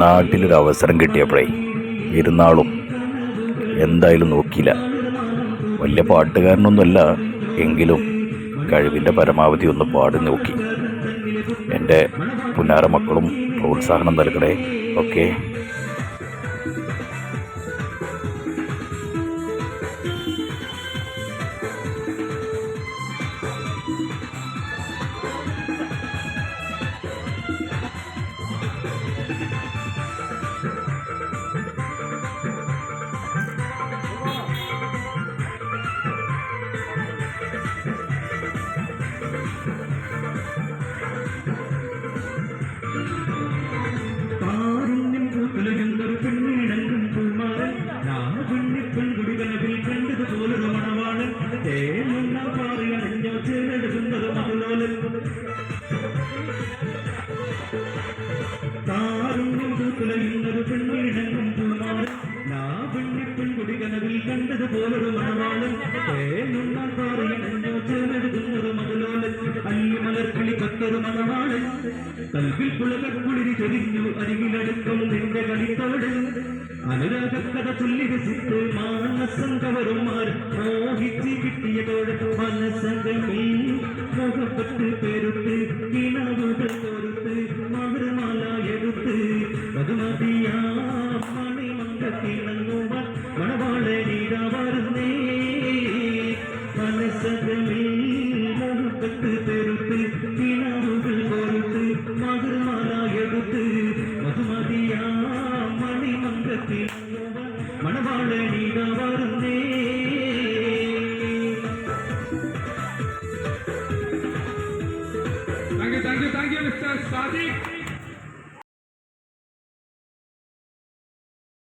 നാട്ടിലൊരു അവസരം കിട്ടിയപ്പോഴേ ഇരുന്നാളും എന്തായാലും നോക്കിയില്ല. വലിയ പാട്ടുകാരനൊന്നുമല്ല എങ്കിലും കഴിവിന്റെ പരമാവധി ഒന്ന് പാടി നോക്കി. എന്റെ പുന്നാര മക്കളും പ്രോത്സാഹനം നൽകണേ. ഓക്കെ. മകളോലൻ താരുണ്യം പൂക്കുലയുന്നൊരു പെണ്ണിണങ്ങും പൂമാരൻ രാവണ്ണി പെൺകുടികളവിൽ കണ്ടതുപോലൊരു മണവാളൻ തേമുന്ന പാറിയണഞ്ഞോ ചേരെടുക്കുന്നൊരു മകളോലൻ കൽവിൽ പുളകക്കുളിരി ചൊരിഞ്ഞു അരികിലടുക്കും നിന്റെ കളിത്തോട് അനുരാഗക്കഥ ചൊല്ലി രസിത്ത് മാനസം കവരുമാർ മോഹിച്ച് കിട്ടിയതോട് മനസ്സംഗമേ Thank you, Mr. Sadiq.